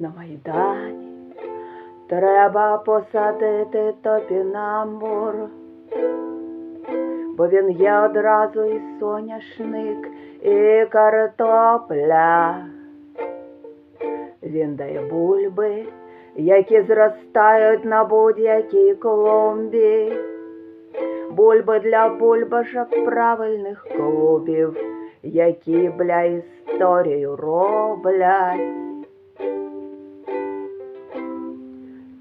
на Майдані. Треба посадити топінамбур, бо він є одразу і соняшник, і картопля. Він дає бульби, які зростають на будь-якій клумбі. Бульби для бульбашок правильних клубів, які бля історію роблять.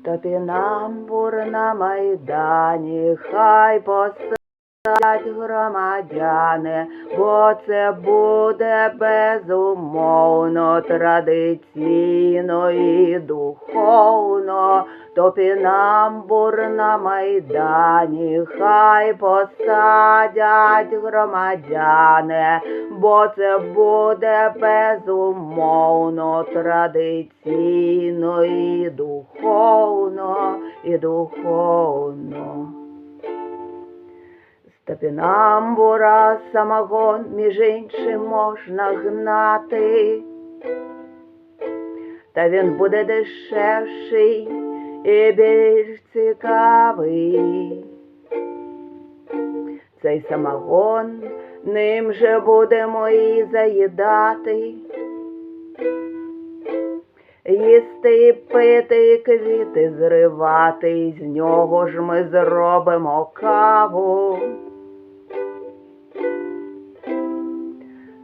Топінамбур на Майдані, хай посадять громадяни, бо це буде безумовно, традиційно і духовно. Топінамбур на Майдані, хай посадять громадяни, бо це буде безумовно, традиційно і духовно, і духовно. З топінамбура самогон, між іншим, можна гнати, та він буде дешевший і більш цікавий. Цей самогон ним же будемо і заїдати. Їсти пити, квіти зривати, з нього ж ми зробимо каву.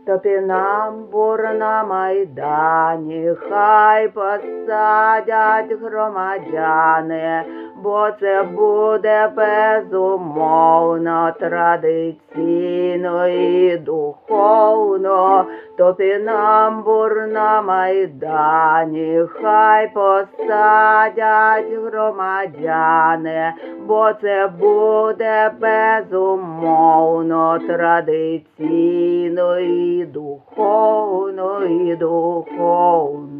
Топінамбур на Майдані, хай посадять громадяни, бо це буде безумовно, традиційно і духовно. Топінамбур на Майдані, хай посадять громадяни, бо це буде безумовно, традиційно і духовно, і духовно.